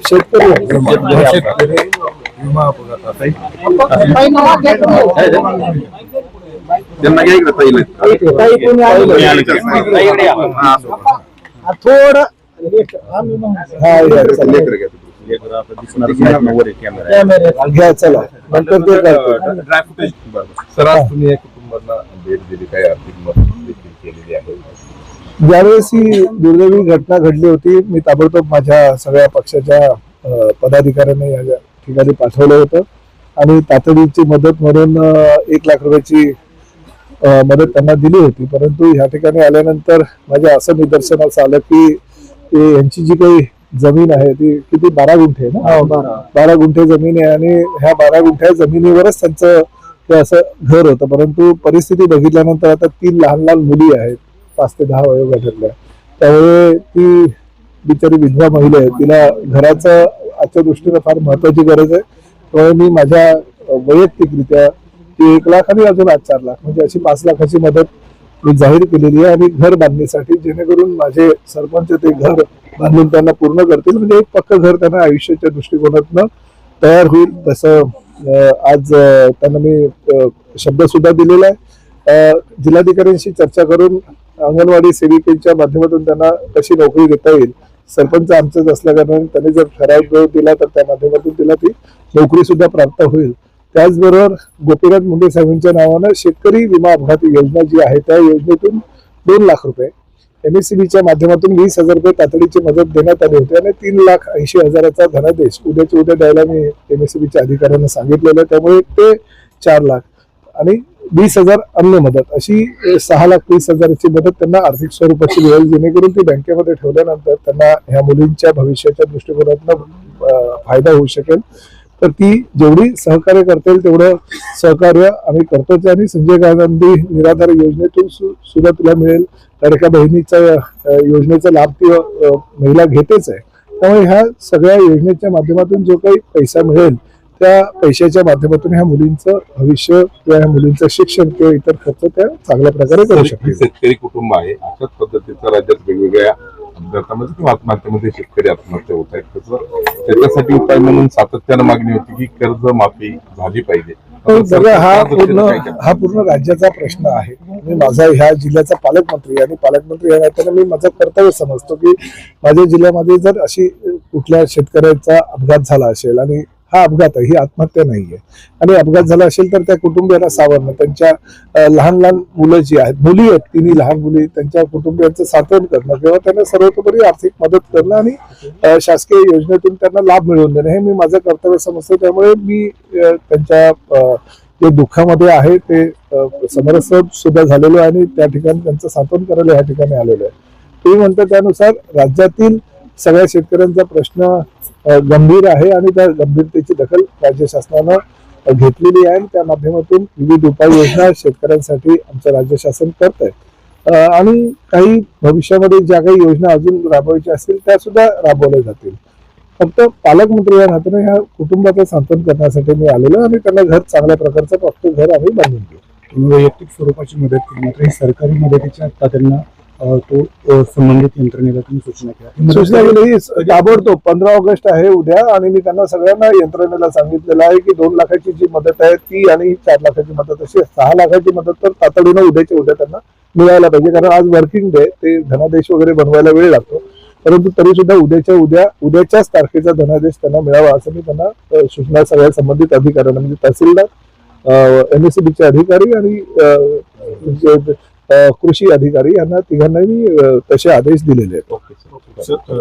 शेतकरी विमा अपघातात त्यांना घ्या इकडे ताईला. थोडं हा. लेकरं घ्या. वर आहे कॅमेरा घ्या चला. नंतर ते करतो. सर आज तुम्ही या कुटुंबांना भेट दिली काही आर्थिक मदत ज्यावेळेस ही दुर्दैवी घटना घडली होती मी ताबडतोब माझ्या सगळ्या पक्षाच्या पदाधिकाऱ्यांना या ठिकाणी पाठवलं होतं. आणि तातडीची मदत म्हणून एक लाख रुपयाची मदत त्यांना दिली होती. परंतु ह्या ठिकाणी आल्यानंतर माझ्या असं निदर्शनास आलं की यांची जी काही जमीन आहे ती किती बारा गुंठे आहे ना? बारा. गुंठे जमीन आहे आणि ह्या बारा गुंठ्या जमिनीवरच त्यांचं ते असं घर होतं. परंतु परिस्थिती बघितल्यानंतर आता तीन लहान लहान मुली आहेत. पाच ते दहा वयोगटातल्या त्यामुळे ती बिचारी विधवा महिला आहे. तिला घराचं आजच्या दृष्टीनं फार महत्वाची गरज आहे. त्यामुळे मी माझ्या वैयक्तिकरित्या ती एक लाख आणि अजून आज चार लाख म्हणजे अशी पाच लाखाची मदत मी जाहीर केलेली आहे आणि घर बांधणीसाठी जेणेकरून माझे सरपंच ते घर बांधून त्यांना पूर्ण करतील. म्हणजे एक पक्क घर त्यांना आयुष्याच्या दृष्टिकोनातनं तयार होईल. तसं आज त्यांना मी शब्द सुद्धा दिलेला आहे. जिल्हाधिकाऱ्यांशी चर्चा करून अंगणवाडी सेविकेच्या माध्यमातून त्यांना कशी नोकरी देता येईल. सरपंच आमचंच असल्याकारणाने त्यांनी जर ठराविक वेळ दिला तर त्या माध्यमातून तिला ती नोकरी सुद्धा प्राप्त होईल. त्याचबरोबर गोपीनाथ मुंडे साहेबांच्या नावानं शेतकरी विमा अपघात योजना जी आहे त्या योजनेतून दोन लाख रुपये. एमएससीबीच्या माध्यमातून वीस हजार रुपये तातडीची मदत देण्यात आली होती आणि तीन लाख ऐंशी हजाराचा धनादेश उद्याच्या उद्या द्यायला मी एमएससीबीच्या अधिकाऱ्यांना सांगितलेलं त्यामुळे ते चार लाख. आणि वीस हजार अन्य मदत. अशी सहा लाख वीस हजाराची मदत त्यांना आर्थिक स्वरूपाची मिळेल जेणेकरून ती बँकेमध्ये ठेवल्यानंतर त्यांना ह्या मुलींच्या भविष्याच्या दृष्टिकोनातून फायदा होऊ शकेल. तर ती जेवढी सहकार्य करतील तेवढं सहकार्य आम्ही करतोच आहे. आणि संजय गांधी निराधार योजनेतून सुद्धा तुला मिळेल. लाडक्या बहिणीचा योजनेचा लाभ ती महिला घेतेच आहे. त्यामुळे ह्या सगळ्या योजनेच्या माध्यमातून जो काही पैसा मिळेल त्या पैशाच्या माध्यमातून ह्या मुलींचं भविष्य किंवा ह्या मुलींचं शिक्षण किंवा इतर खर्च त्या चांगल्या प्रकारे करू शकतील. शेतकरी कुटुंब आहे. अशाच पद्धतीचा राज्यात वेगवेगळ्या अपघातामध्ये किंवा आत्महत्येमध्ये शेतकरी आत्महत्या होत आहेत. त्याचं त्याच्यासाठी उपाय म्हणून सातत्यानं मागणी होती की कर्ज माफी झाली पाहिजे. बघा हा पूर्ण? हा पूर्ण राज्याचा प्रश्न आहे. मी माझा ह्या जिल्ह्याचा पालकमंत्री आणि पालकमंत्री या नात्याने मी माझं कर्तव्य समजतो की माझ्या जिल्ह्यामध्ये जर अशी कुठल्या शेतकऱ्याचा अपघात झाला असेल आणि हा अपघात आहे ही आत्महत्या नाही आहे आणि अपघात झाला असेल तर त्या कुटुंबियांना सावरणं त्यांच्या लहान लहान मुलं जी आहेत मुली आहेत तिन्ही लहान मुली त्यांच्या कुटुंबियांचं सातवण करणं किंवा त्यांना सर्वतोपरी आर्थिक मदत करणं आणि शासकीय योजनेतून त्यांना लाभ मिळवून देणं हे मी माझं कर्तव्य समजतो. त्यामुळे मी त्यांच्या जे दुःखामध्ये आहे ते अं, समरस सुद्धा झालेलो आहे आणि त्या ठिकाणी त्यांचं सांत्वन करायला या ठिकाणी आलेलं आहे. ते म्हणतात त्यानुसार राज्यातील सगळ्या शेतकऱ्यांचा प्रश्न गंभीर आहे आणि त्या गंभीरतेची दखल राज्य शासनानं घेतलेली आहे. आणि त्या माध्यमातून विविध उपाययोजना शेतकऱ्यांसाठी आमचं राज्य शासन करत आहे आणि काही भविष्यामध्ये ज्या काही योजना अजून राबवायच्या असतील त्या सुद्धा राबवल्या जातील. फक्त पालकमंत्री या नात्याने ह्या कुटुंबाचं सांत्वन करण्यासाठी मी आलेलो आणि त्यांना घर चांगल्या प्रकारचं फक्त घर आम्ही बांधून देऊ वैयक्तिक स्वरूपाची मदत केली मात्र ही सरकारी मदतीच्या आता त्यांना तो संबंधित यंत्रणेला तुम्ही सूचना केल्या. सूचना केली ही ताबडतोब पंधरा ऑगस्ट आहे उद्या आणि मी त्यांना सगळ्यांना यंत्रणेला सांगितलेलं आहे की दोन लाखाची जी मदत आहे ती आणि चार लाखाची मदत अशी सहा लाखाची मदत तर तातडीनं उद्याच्या उद्या त्यांना मिळायला पाहिजे. कारण आज वर्किंग डे ते धनादेश वगैरे बनवायला वेळ लागतो. परंतु तरी सुद्धा उद्याच्या उद्या उद्याच्याच तारखेचा धनादेश त्यांना मिळावा असं मी त्यांना सूचना सगळ्या संबंधित अधिकाऱ्यांना म्हणजे तहसीलदार एमएससीबीचे अधिकारी आणि कृषी अधिकारी यांना तिघांनाही तसे आदेश दिलेले आहेत.